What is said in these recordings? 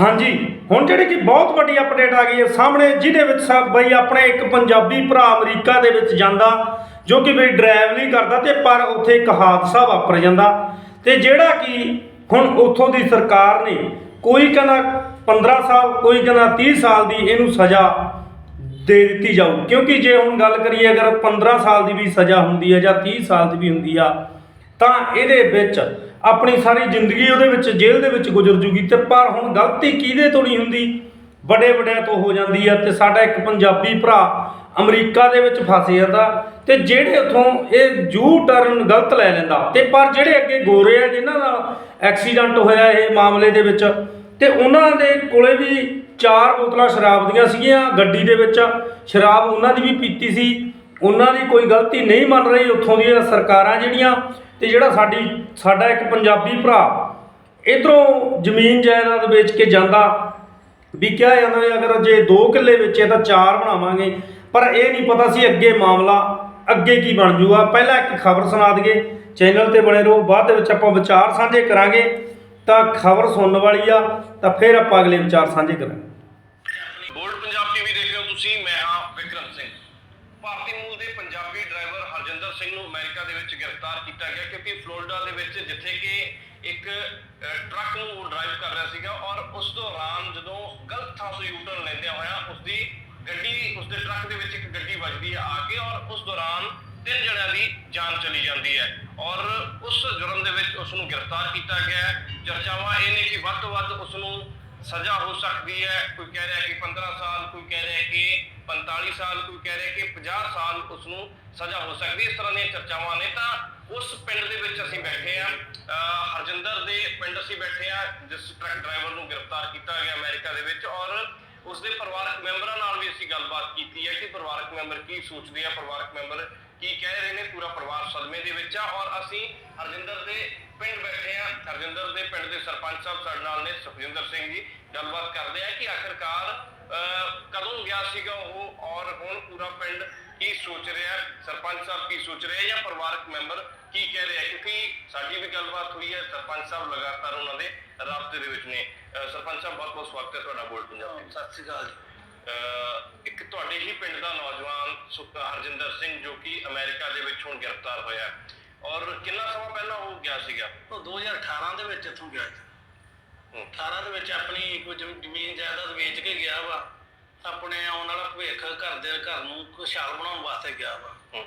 ਹਾਂਜੀ, ਹੁਣ ਜਿਹੜੀ ਕਿ ਬਹੁਤ ਵੱਡੀ ਅਪਡੇਟ ਆ ਗਈ ਹੈ ਸਾਹਮਣੇ, ਜਿਹਦੇ ਵਿੱਚ ਸਭ ਬਈ ਆਪਣੇ ਇੱਕ ਪੰਜਾਬੀ ਭਰਾ ਅਮਰੀਕਾ ਦੇ ਵਿੱਚ ਜਾਂਦਾ, ਜੋ ਕਿ ਬਈ ਡਰਾਈਵ ਨਹੀਂ ਕਰਦਾ ਤੇ ਪਰ ਉੱਥੇ ਇੱਕ ਹਾਦਸਾ ਵਾਪਰ ਜਾਂਦਾ। ਤੇ ਜਿਹੜਾ ਕਿ ਹੁਣ ਉੱਥੋਂ ਦੀ ਸਰਕਾਰ ਨੇ ਕੋਈ ਕਹਿੰਦਾ 15 ਸਾਲ, ਕੋਈ ਕਹਿੰਦਾ 30 ਸਾਲ ਦੀ ਇਹਨੂੰ ਸਜ਼ਾ ਦੇ ਦਿੱਤੀ ਜਾਊ। ਕਿਉਂਕਿ ਜੇ ਹੁਣ ਗੱਲ ਕਰੀਏ, ਅਗਰ 15 ਸਾਲ ਦੀ ਵੀ ਸਜ਼ਾ ਹੁੰਦੀ ਹੈ ਜਾਂ 30 ਸਾਲ ਦੀ ਵੀ ਹੁੰਦੀ ਆ ਤਾਂ ਇਹਦੇ ਵਿੱਚ ਆਪਣੀ ਸਾਰੀ ਜ਼ਿੰਦਗੀ ਉਹਦੇ ਵਿੱਚ ਜੇਲ੍ਹ ਦੇ ਵਿੱਚ ਗੁਜ਼ਰ ਜੂਗੀ ਤੇ ਪਰ ਹੁਣ ਗਲਤੀ ਕਿਹਦੇ ਤੋਂ ਨਹੀਂ ਹੁੰਦੀ? ਵੱਡੇ ਵੱਡਿਆਂ ਤੋਂ ਹੋ ਜਾਂਦੀ ਆ ਤੇ ਸਾਡਾ ਇੱਕ ਪੰਜਾਬੀ ਭਰਾ ਅਮਰੀਕਾ ਦੇ ਵਿੱਚ ਫਸ ਜਾਂਦਾ ਤੇ ਜਿਹੜੇ ਉਥੋਂ ਇਹ ਜੂ ਟਰਨ ਗਲਤ ਲੈ ਲੈਂਦਾ ਤੇ ਪਰ ਜਿਹੜੇ ਅੱਗੇ ਗੋਰੇ ਆ ਜਿਨ੍ਹਾਂ ਨਾਲ ਐਕਸੀਡੈਂਟ ਹੋਇਆ ਇਹ ਮਾਮਲੇ ਦੇ ਵਿੱਚ ਤੇ ਉਹਨਾਂ ਦੇ ਕੋਲੇ ਵੀ ਚਾਰ ਬੋਤਲਾਂ ਸ਼ਰਾਬ ਦੀਆਂ ਸੀਗੀਆਂ ਗੱਡੀ ਦੇ ਵਿੱਚ, ਸ਼ਰਾਬ ਉਹਨਾਂ ਦੀ ਵੀ ਪੀਤੀ ਸੀ ਉਹਨਾਂ ਦੀ ਕੋਈ ਗਲਤੀ ਨਹੀਂ ਮੰਨ ਰਹੀ, ਉੱਥੋਂ ਦੀਆਂ ਸਰਕਾਰਾਂ ਜਿਹੜੀਆਂ ਤੇ ਜਿਹੜਾ ਸਾਡੀ, ਸਾਡਾ ਇੱਕ ਪੰਜਾਬੀ ਭਰਾ, ਇਧਰੋਂ ਜ਼ਮੀਨ ਜਾਇਦਾਦ ਵੇਚ ਕੇ ਜਾਂਦਾ ਵੀ ਕਿਹਾ ਜਾਂਦਾ ਵੀ ਅਗਰ ਜੇ 2 ਕਿੱਲੇ ਵੇਚੇ ਤਾਂ 4 ਬਣਾਵਾਂਗੇ, ਪਰ ਇਹ ਨਹੀਂ ਪਤਾ ਸੀ ਅੱਗੇ ਮਾਮਲਾ, ਅੱਗੇ ਕੀ ਬਣ ਜੂਗਾ। ਪਹਿਲਾਂ ਇੱਕ ਖਬਰ ਸੁਣਾ ਦਈਏ, ਚੈਨਲ ਤੇ ਬਣੇ ਰਹੋ, ਬਾਅਦ ਦੇ ਵਿੱਚ ਆਪਾਂ ਵਿਚਾਰ ਸਾਂਝੇ ਕਰਾਂਗੇ, ਤਾਂ ਖਬਰ ਸੁਣਨ ਵਾਲੀ ਆ, ਤਾਂ ਫਿਰ ਆਪਾਂ ਅਗਲੇ ਵਿਚਾਰ ਸਾਂਝੇ ਕਰਾਂਗੇ। ਬੋਲਡ ਪੰਜਾਬ ਟੀਵੀ ਦੇਖ ਰਹੇ ਹੋ ਤੁਸੀਂ, ਮੈਂ ਹਾਂ ਵਿਕਰਮ ਸਿੰਘ। ਭਾਰਤੀ ਮੂਲ ਦੇ ਪੰਜਾਬੀ ਡਰਾਈਵਰ ਹਰਜਿੰਦਰ ਸਿੰਘ ਨੂੰ ਅਮਰੀਕਾ ਦੇ ਵਿੱਚ ਗ੍ਰਿਫਤਾਰ ਕੀਤਾ ਗਿਆ ਕਿਉਂਕਿ ਫਲੋਰੀਡਾ ਦੇ ਵਿੱਚ ਜਿੱਥੇ ਕਿ ਇੱਕ ਟਰੱਕ ਨੂੰ ਉਹ ਡਰਾਈਵ ਕਰ ਰਿਹਾ ਸੀਗਾ ਔਰ ਉਸ ਦੌਰਾਨ ਜਦੋਂ ਗਲਤ ਥਾਂ ਤੋਂ ਯੂਟਰਨ ਲੈਂਦਿਆਂ ਹੋਇਆ ਉਸ ਦੀ ਗੱਡੀ ਉਸ ਦੇ ਟਰੱਕ ਦੇ ਵਿੱਚ ਇੱਕ ਗੱਡੀ ਵੱਜਦੀ ਹੈ ਆ ਕੇ ਔਰ ਉਸ ਦੌਰਾਨ ਤਿੰਨ ਜਣਿਆਂ ਦੀ ਜਾਨ ਚਲੀ ਜਾਂਦੀ ਹੈ ਔਰ ਉਸ ਜੁਰਮ ਦੇ ਵਿੱਚ ਉਸ ਨੂੰ ਗ੍ਰਿਫਤਾਰ ਕੀਤਾ ਗਿਆ। ਚਰਚਾਵਾਂ ਇਹ ਨੇ ਕਿ ਵੱਧ ਤੋਂ ਵੱਧ ਉਸ ਨੂੰ ਸਜ਼ਾ ਹੋ ਸਕਦੀ ਹੈ। ਕੋਈ ਕਹਿ ਰਿਹਾ ਕਿ 15 ਸਾਲ, ਕੋਈ ਕਹਿ ਰਿਹਾ ਕਿ 45 ਸਾਲ, ਕੋਈ ਕਹਿ ਰਿਹਾ ਕਿ 50 ਸਾਲ ਉਸ ਨੂੰ ਸਜ਼ਾ ਹੋ ਸਕਦੀ ਹੈ। ਇਸ ਤਰ੍ਹਾਂ ਦੀਆਂ ਚਰਚਾਵਾਂ ਨੇ ਤਾਂ ਉਸ ਪਿੰਡ ਦੇ ਵਿੱਚ ਅਸੀਂ ਬੈਠੇ ਆ ਹਰਜਿੰਦਰ ਦੇ ਪਿੰਡ ਅਸੀਂ ਬੈਠੇ ਆ ਜਿਸ ਟਰੱਕ ਡਰਾਈਵਰ ਨੂੰ ਗ੍ਰਿਫਤਾਰ ਕੀਤਾ ਗਿਆ ਅਮਰੀਕਾ ਦੇ ਵਿੱਚ ਔਰ ਉਸ ਦੇ ਪਰਿਵਾਰਕ ਮੈਂਬਰਾਂ ਨਾਲ ਵੀ ਅਸੀਂ ਗੱਲਬਾਤ ਕੀਤੀ ਹੈ ਕਿ ਪਰਿਵਾਰਕ ਮੈਂਬਰ ਕੀ ਸੋਚਦੇ ਆ, ਪਰਿਵਾਰਕ ਮੈਂਬਰ ਕੀ ਕਹਿ ਰਹੇ ਨੇ ਪੂਰਾ ਪਰਿਵਾਰ ਸਦਮੇ ਦੇ ਵਿੱਚ ਆ ਔਰ ਅਸੀਂ ਹਰਜਿੰਦਰ ਦੇ ਪਿੰਡ ਬੈਠੇ ਆ ਹਰਜਿੰਦਰ ਦੇ ਪਿੰਡ ਦੇ ਸਰਪੰਚ ਸਾਹਿਬ ਸਾਡੇ ਨਾਲ ਨੇ, ਸੁਖਜਿੰਦਰ ਸਿੰਘ ਜੀ। ਗੱਲਬਾਤ ਕਰਦੇ ਆ ਕਿ ਆਖਿਰਕਾਰ ਕਦੋਂ ਗਿਆ ਸੀਗਾ ਉਹ ਔਰ ਹੁਣ ਪੂਰਾ ਪਿੰਡ ਕੀ ਸੋਚ ਰਿਹਾ? ਸਰਪੰਚ ਸਾਹਿਬ ਕੀ ਸੋਚ ਰਹੇ ਜਾਂ ਪਰਿਵਾਰਕ ਮੈਂਬਰ ਕੀ ਕਹਿ ਰਹੇ ਕਿਉਂਕਿ ਸਾਡੀ ਵੀ ਗੱਲਬਾਤ ਹੋਈ ਹੈ ਸਰਪੰਚ ਸਾਹਿਬ ਲਗਾਤਾਰ ਉਹਨਾਂ ਦੇ ਰਾਬਤੇ ਦੇ ਵਿੱਚ ਨੇ ਸਰਪੰਚ ਸਾਹਿਬ ਬਹੁਤ ਬਹੁਤ ਸਵਾਗਤ ਹੈ ਤੁਹਾਡਾ ਬੋਲ ਪੰਜਾਬ ਦੇ ਸਤਿ ਸ਼੍ਰੀ ਅਕਾਲ ਜੀ ਇੱਕ ਤੁਹਾਡੇ ਹੀ ਪਿੰਡ ਦਾ ਨੌਜਵਾਨ ਸੁਖ ਹਰਜਿੰਦਰ ਸਿੰਘ ਜੋ ਕਿ ਅਮਰੀਕਾ ਦੇ ਵਿੱਚ ਹੁਣ ਗ੍ਰਿਫਤਾਰ ਹੋਇਆ। ਔਰ ਕਿੰਨਾ ਸਮਾਂ ਪਹਿਲਾਂ ਉਹ ਗਿਆ ਸੀਗਾ ਉਹ 2018 ਦੇ ਵਿੱਚ ਇੱਥੋਂ ਗਿਆ ਹੂੰ। 18 ਦੇ ਵਿੱਚ ਆਪਣੀ ਕੋਈ ਜ਼ਮ- ਜ਼ਮੀਨ ਜਾਇਦਾਦ ਵੇਚ ਕੇ ਗਿਆ ਵਾ ਆਪਣੇ ਆਉਣ ਵਾਲਾ ਭਵਿੱਖ ਘਰ ਦੇ ਘਰ ਨੂੰ ਖੁਸ਼ਹਾਲ ਬਣਾਉਣ ਵਾਸਤੇ ਗਿਆ ਵਾ। ਹੂੰ।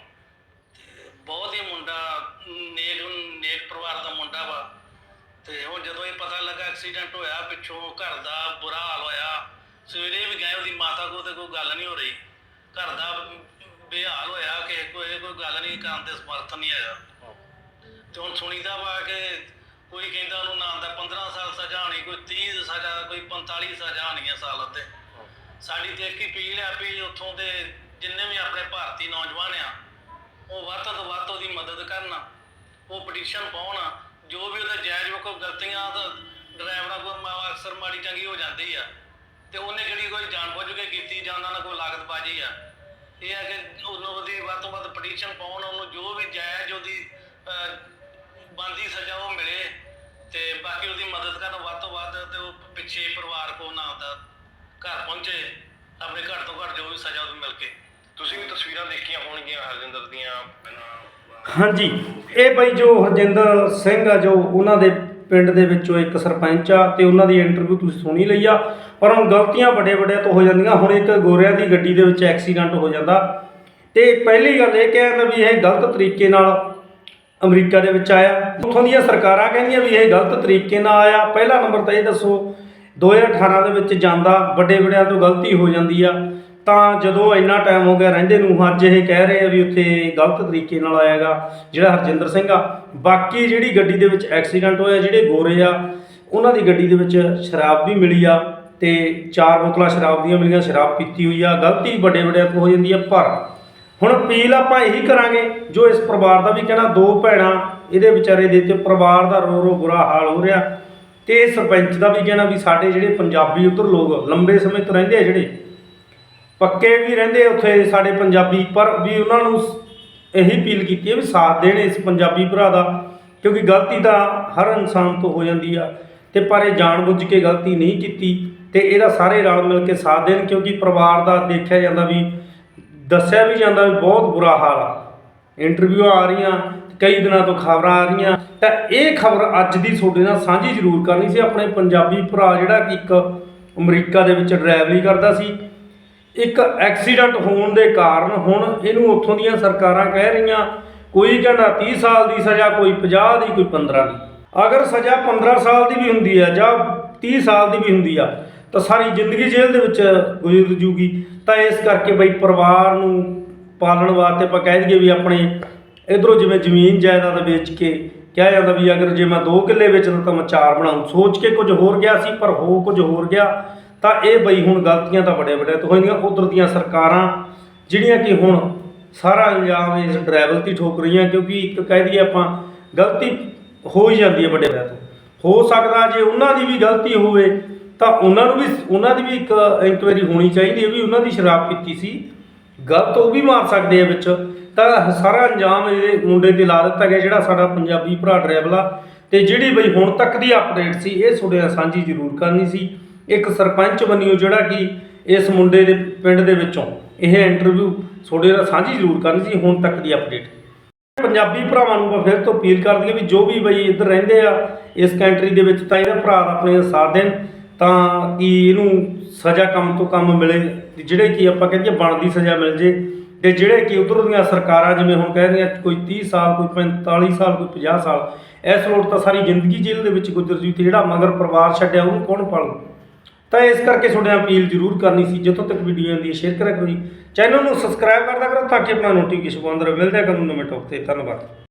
ਤੇ ਬਹੁਤ ਹੀ ਮੁੰਡਾ ਨੇਕ ਨੇਕ ਪਰਿਵਾਰ ਦਾ ਮੁੰਡਾ ਵਾ। ਤੇ ਹੁਣ ਜਦੋਂ ਇਹ ਪਤਾ ਲੱਗਾ ਐਕਸੀਡੈਂਟ ਹੋਇਆ ਪਿੱਛੋਂ ਘਰ ਦਾ ਬੁਰਾ ਹਾਲ ਹੋਇਆ ਸਵੇਰੇ ਵੀ ਗਏ ਉਹਦੀ ਮਾਤਾ ਕੋਲ ਤੇ ਕੋਈ ਗੱਲ ਨਹੀਂ ਹੋ ਰਹੀ। ਘਰ ਦਾ ਬੇਹਾਲ ਹੋਇਆ ਕਿ ਕੋਈ ਕੋਈ ਗੱਲ ਨਹੀਂ ਕਰਨ ਦੇ ਸਮਰਥ ਨਹੀਂ ਹੈਗਾ। ਤੇ ਹੁਣ ਸੁਣੀਦਾ ਵਾ ਕਿ ਕੋਈ ਕਹਿੰਦਾ ਉਹਨੂੰ ਨਾ ਦਾ 15 ਸਾਲ ਸਜ਼ਾ ਹੋਣੀ, ਕੋਈ 30 ਸਜ਼ਾ, ਕੋਈ 45 ਸਜ਼ਾ ਹੋਣੀ ਸਾਲ ਉੱਤੇ। ਸਾਡੀ ਤੇ ਇੱਕ ਹੀ ਅਪੀਲ ਹੈ ਵੀ ਉੱਥੋਂ ਦੇ ਜਿੰਨੇ ਵੀ ਆਪਣੇ ਭਾਰਤੀ ਨੌਜਵਾਨ ਆ, ਉਹ ਵੱਧ ਤੋਂ ਵੱਧ ਉਹਦੀ ਮਦਦ ਕਰਨ ਉਹ ਪਟੀਸ਼ਨ ਪਾਉਣ ਜੋ ਵੀ ਉਹਦੇ ਜਾਇਜ਼ ਕੋਈ ਗਲਤੀਆਂ ਤਾਂ ਡਰਾਈਵਰਾਂ ਕੋਲ ਅਕਸਰ ਮਾੜੀ ਚੰਗੀ ਹੋ ਜਾਂਦੀ ਆ। ਤੇ ਉਹਨੇ ਜਿਹੜੀ ਕੋਈ ਜਾਣਬੁੱਝ ਕੇ ਕੀਤੀ ਜਾਂ ਉਹਨਾਂ ਨਾਲ ਕੋਈ ਲਾਗਤਬਾਜ਼ੀ ਆ? ਇਹ ਹੈ ਕਿ ਉਹਨੂੰ ਉਹਦੀ ਵੱਧ ਤੋਂ ਵੱਧ ਪਟੀਸ਼ਨ ਪਾਉਣ, ਉਹਨੂੰ ਜੋ ਵੀ ਜਾਇਜ਼ ਉਹਦੀ ਬੰਦੀ ਸਜ਼ਾ ਉਹ ਮਿਲੇ। ਤੇ ਬਾਕੀ ਉਹਦੀ ਮਦਦ ਕਰਨ ਵੱਧ ਤੋਂ ਵੱਧ ਤੇ ਉਹ ਪਿੱਛੇ ਪਰਿਵਾਰ ਕੋ ਨਾ ਦਾ ਘਰ ਪਹੁੰਚੇ ਆਪਣੇ ਘਰ ਤੋਂ ਘਰ ਜੋ ਵੀ ਸਜ਼ਾ ਉਹਨੂੰ ਮਿਲ ਕੇ। ਤੁਸੀਂ ਵੀ ਤਸਵੀਰਾਂ ਦੇਖੀਆਂ ਹੋਣਗੀਆਂ ਹਰਜਿੰਦਰ ਦੀਆਂ ਹਾਂਜੀ ਇਹ ਬਈ ਜੋ ਹਰਜਿੰਦਰ ਸਿੰਘ ਆ ਜੋ ਉਹਨਾਂ ਦੇ ਪਿੰਡ ਦੇ ਵਿੱਚੋਂ ਇੱਕ ਸਰਪੰਚ ਆ ਤੇ ਉਹਨਾਂ ਦੀ ਇੰਟਰਵਿਊ ਤੁਸੀਂ ਸੁਣੀ ਲਈ ਆ ਪਰ ਹੁਣ ਗਲਤੀਆਂ ਵੱਡੇ ਵੱਡਿਆਂ ਤੋਂ ਹੋ ਜਾਂਦੀਆਂ ਹੁਣ ਇੱਕ ਗੋਰਿਆਂ ਦੀ ਗੱਡੀ ਦੇ ਵਿੱਚ ਐਕਸੀਡੈਂਟ ਹੋ ਜਾਂਦਾ। ਤੇ ਪਹਿਲੀ ਗੱਲ ਇਹ ਕਹਿੰਦਾ ਵੀ ਇਹ ਗਲਤ ਤਰੀਕੇ ਨਾਲ ਅਮਰੀਕਾ ਦੇ ਵਿੱਚ ਆਇਆ। ਉੱਥੋਂ ਦੀਆਂ ਸਰਕਾਰਾਂ ਕਹਿੰਦੀਆਂ ਵੀ ਇਹ ਗਲਤ ਤਰੀਕੇ ਨਾਲ ਆਇਆ। ਪਹਿਲਾ ਨੰਬਰ ਤਾਂ ਇਹ ਦੱਸੋ 2018 ਦੇ ਵਿੱਚ ਜਾਂਦਾ ਵੱਡੇ ਵੱਡਿਆਂ ਤੋਂ ਗਲਤੀ ਹੋ ਜਾਂਦੀ ਆ। ਤਾਂ ਜਦੋਂ ਇੰਨਾ ਟਾਈਮ ਹੋ ਗਿਆ, ਰਹਿੰਦੇ ਨੂੰ ਅੱਜ ਇਹ ਕਹਿ ਰਹੇ ਆ ਵੀ ਉੱਥੇ ਗਲਤ ਤਰੀਕੇ ਨਾਲ ਆਇਆਗਾ, ਜਿਹੜਾ ਹਰਜਿੰਦਰ ਸਿੰਘ ਆ। ਬਾਕੀ ਜਿਹੜੀ ਗੱਡੀ ਦੇ ਵਿੱਚ ਐਕਸੀਡੈਂਟ ਹੋਇਆ, ਜਿਹੜੇ ਗੋਰੇ ਆ, ਉਹਨਾਂ ਦੀ ਗੱਡੀ ਦੇ ਵਿੱਚ ਸ਼ਰਾਬ ਵੀ ਮਿਲੀ ਆ ਤੇ ਚਾਰ ਬੋਤਲਾਂ ਸ਼ਰਾਬ ਦੀਆਂ ਮਿਲੀਆਂ, ਸ਼ਰਾਬ ਪੀਤੀ ਹੋਈ ਆ। ਗਲਤੀ ਵੱਡੇ ਵੱਡਿਆਂ ਤੋਂ ਹੋ ਜਾਂਦੀ ਆ, ਪਰ ਹੁਣ ਅਪੀਲ ਆਪਾਂ ਇਹੀ ਕਰਾਂਗੇ, ਜੋ ਇਸ ਪਰਿਵਾਰ ਦਾ ਵੀ ਕਹਿਣਾ, ਦੋ ਭੈਣਾਂ, ਇਹਦੇ ਵਿਚਾਰੇ ਦੇ ਤੇ ਪਰਿਵਾਰ ਦਾ ਰੋ ਰੋ ਬੁਰਾ ਹਾਲ ਹੋ ਰਿਹਾ, ਤੇ ਇਹ ਸਰਪੰਚ ਦਾ ਵੀ ਕਹਿਣਾ ਵੀ ਸਾਡੇ ਜਿਹੜੇ ਪੰਜਾਬੀ ਉਧਰ ਲੋਕ ਲੰਬੇ ਸਮੇਂ ਤੋਂ ਰਹਿੰਦੇ ਆ ਜਿਹੜੇ, ਪੱਕੇ ਵੀ ਰਹਿੰਦੇ ਉੱਥੇ ਸਾਡੇ ਪੰਜਾਬੀ, ਪਰ ਵੀ ਉਹਨਾਂ ਨੂੰ ਇਹੀ ਅਪੀਲ ਕੀਤੀ ਹੈ ਵੀ ਸਾਥ ਦੇਣ ਇਸ ਪੰਜਾਬੀ ਭਰਾ ਦਾ, ਕਿਉਂਕਿ ਗਲਤੀ ਤਾਂ ਹਰ ਇਨਸਾਨ ਤੋਂ ਹੋ ਜਾਂਦੀ ਆ, ਤੇ ਪਰ ਇਹ ਜਾਣਬੁੱਝ ਕੇ ਗਲਤੀ ਨਹੀਂ ਕੀਤੀ, ਤੇ ਇਹਦਾ ਸਾਰੇ ਰਲ ਮਿਲ ਕੇ ਸਾਥ ਦੇਣ, ਕਿਉਂਕਿ ਪਰਿਵਾਰ ਦਾ ਦੇਖਿਆ ਜਾਂਦਾ ਵੀ ਦੱਸਿਆ ਵੀ ਜਾਂਦਾ ਵੀ ਬਹੁਤ ਬੁਰਾ ਹਾਲ ਆ। ਇੰਟਰਵਿਊ ਆ ਰਹੀਆਂ, ਕਈ ਦਿਨਾਂ ਤੋਂ ਖਬਰਾਂ ਆ ਰਹੀਆਂ। ਤਾਂ ਇਹ ਖਬਰ ਅੱਜ ਦੀ ਤੁਹਾਡੇ ਨਾਲ ਸਾਂਝੀ ਜ਼ਰੂਰ ਕਰਨੀ ਸੀ। ਆਪਣੇ ਪੰਜਾਬੀ ਭਰਾ ਜਿਹੜਾ ਕਿ ਇੱਕ ਅਮਰੀਕਾ ਦੇ ਵਿੱਚ ਡਰਾਈਵਰੀ ਕਰਦਾ ਸੀ। ਇੱਕ ਐਕਸੀਡੈਂਟ ਹੋਣ ਦੇ ਕਾਰਨ ਹੁਣ ਇਹਨੂੰ ਉੱਥੋਂ ਦੀਆਂ ਸਰਕਾਰਾਂ ਕਹਿ ਰਹੀਆਂ, ਕੋਈ ਕਹਿੰਦਾ 30 ਸਾਲ ਦੀ ਸਜ਼ਾ, ਕੋਈ 50 ਦੀ, ਕੋਈ 15 ਦੀ। ਅਗਰ ਸਜ਼ਾ 15 ਸਾਲ ਦੀ ਵੀ ਹੁੰਦੀ ਆ ਜਾਂ 30 ਸਾਲ ਦੀ ਵੀ ਹੁੰਦੀ ਆ ਤਾਂ ਸਾਰੀ ਜ਼ਿੰਦਗੀ ਜੇਲ੍ਹ ਦੇ ਵਿੱਚ ਗੁਜ਼ਰ ਜੂਗੀ। ਤਾਂ ਇਸ ਕਰਕੇ ਬਈ ਪਰਿਵਾਰ ਨੂੰ ਪਾਲਣ ਵਾਸਤੇ ਆਪਾਂ ਕਹਿ ਦਈਏ ਵੀ ਆਪਣੇ ਇਧਰੋਂ ਜਿਵੇਂ ਜ਼ਮੀਨ ਜਾਇਦਾਦ ਵੇਚ ਕੇ ਕਿਹਾ ਜਾਂਦਾ ਵੀ ਅਗਰ ਜੇ ਮੈਂ 2 ਕਿੱਲੇ ਵੇਚਦਾ ਤਾਂ ਮੈਂ 4 ਬਣਾਉਂ ਸੋਚ ਕੇ ਕੁਝ ਹੋਰ ਗਿਆ ਸੀ, ਪਰ ਹੋ ਕੁਝ ਹੋਰ ਗਿਆ। ਤਾਂ ਇਹ ਬਈ ਹੁਣ ਗਲਤੀਆਂ ਤਾਂ ਬੜੇ ਬੜੇ ਤੋਂ ਹੋਈਆਂ। ਉਧਰ ਦੀਆਂ ਸਰਕਾਰਾਂ ਜਿਹੜੀਆਂ ਕਿ ਹੁਣ ਸਾਰਾ ਇਲਜ਼ਾਮ ਇਸ ਡਰਾਈਵਰ ਤੇ ਠੋਕ ਰਹੀਆਂ ਕਿਉਂਕਿ ਇੱਕ ਕਹਿ ਦਈਏ ਆਪਾਂ ਗਲਤੀ ਹੋ ਹੀ ਜਾਂਦੀ ਹੈ ਵੱਡੇ ਵੱਡਿਆਂ ਤੋਂ। ਹੋ ਸਕਦਾ ਜੇ ਉਹਨਾਂ ਦੀ ਵੀ ਗਲਤੀ ਹੋਵੇ ਤਾਂ ਉਹਨਾਂ ਨੂੰ ਵੀ, ਉਹਨਾਂ ਦੀ ਵੀ ਇੱਕ ਇਨਕੁਆਇਰੀ ਹੋਣੀ ਚਾਹੀਦੀ ਹੈ ਵੀ ਉਹਨਾਂ ਦੀ ਸ਼ਰਾਬ ਪੀਤੀ ਸੀ। ਗਲਤ ਉਹ ਵੀ ਮਾਰ ਸਕਦੇ ਆ ਵਿੱਚ। ਤਾਂ ਸਾਰਾ ਅੰਜਾਮ ਇਹਦੇ ਮੁੰਡੇ ਤੇ ਲਾ ਦਿੱਤਾ ਗਿਆ ਜਿਹੜਾ ਸਾਡਾ ਪੰਜਾਬੀ ਭਰਾ ਡਰਾਈਵਰ ਆ। ਤੇ ਜਿਹੜੀ ਬਈ ਹੁਣ ਤੱਕ ਦੀ ਅਪਡੇਟ ਸੀ, ਇਹ ਤੁਹਾਡੇ ਨਾਲ ਸਾਂਝੀ ਜ਼ਰੂਰ ਕਰਨੀ ਸੀ। ਇੱਕ ਸਰਪੰਚ ਬਣਿਓ ਜਿਹੜਾ ਕਿ ਇਸ ਮੁੰਡੇ ਦੇ ਪਿੰਡ ਦੇ ਵਿੱਚੋਂ ਇਹ ਇੰਟਰਵਿਊ ਤੁਹਾਡੇ ਨਾਲ ਸਾਂਝੀ ਜ਼ਰੂਰ ਕਰਨੀ ਸੀ, ਹੁਣ ਤੱਕ ਦੀ ਅਪਡੇਟ ਪੰਜਾਬੀ ਭਰਾਵਾਂ ਨੂੰ ਆਪਾਂ ਫਿਰ ਤੋਂ ਅਪੀਲ ਕਰਦੀ ਦਈਏ ਵੀ ਜੋ ਵੀ ਬਈ ਇੱਧਰ ਰਹਿੰਦੇ ਆ, ਇਸ ਕੰਟਰੀ ਦੇ ਵਿੱਚ ਤਾਂ ਇਹਦਾ ਭਰਾ ਦਾ ਆਪਣੇ ਸਾਥ ਦੇਣ। ਤਾਂ ਕਿ ਇਹਨੂੰ ਸਜ਼ਾ ਕੰਮ ਤੋਂ ਕੰਮ ਮਿਲੇ, ਤੇ ਜਿਹੜੇ ਕਿ ਆਪਾਂ ਕਹਿੰਦੇ ਬਣਦੀ ਸਜ਼ਾ ਮਿਲ ਜੇ, ਤੇ ਜਿਹੜੇ ਕਿ ਉਧਰੋਂ ਦੀਆਂ ਸਰਕਾਰਾਂ ਜਿਵੇਂ ਹੁਣ ਕਹਿ ਕਹਿੰਦੀਆਂ ਕੋਈ 30 ਸਾਲ, ਕੋਈ 45 ਸਾਲ, ਕੋਈ 50 ਸਾਲ, ਇਸ ਲੋੜ ਤਾਂ ਸਾਰੀ ਜ਼ਿੰਦਗੀ ਜੇਲ੍ਹ ਦੇ ਵਿੱਚ ਗੁਜ਼ਰ ਜੂ ਤੇ ਜਿਹੜਾ ਮਗਰ ਪਰਿਵਾਰ ਛੱਡਿਆ ਉਹਨੂੰ ਕੌਣ ਪਾਲੂ? ਤਾਂ ਇਸ ਕਰਕੇ ਤੁਹਾਡੇ ਨਾਲ ਅਪੀਲ ਜ਼ਰੂਰ ਕਰਨੀ ਸੀ, ਜਦੋਂ ਤੱਕ ਵੀਡੀਓ ਆਉਂਦੀ ਹੈ ਸ਼ੇਅਰ ਕਰਿਆ ਕਰੋ ਜੀ। ਚੈਨਲ ਨੂੰ ਸਬਸਕ੍ਰਾਈਬ ਕਰਦਾ ਕਰੋ, ਤਾਂ ਕਿ ਆਪਣਾ ਨੋਟੀਫਿਕੇਸ਼ਨ ਆਉਂਦਾ ਰਹੇ ਮਿਲਦੇ ਆ ਤੁਹਾਨੂੰ ਨਵੇਂ ਟੌਪ ਤੇ। ਧੰਨਵਾਦ।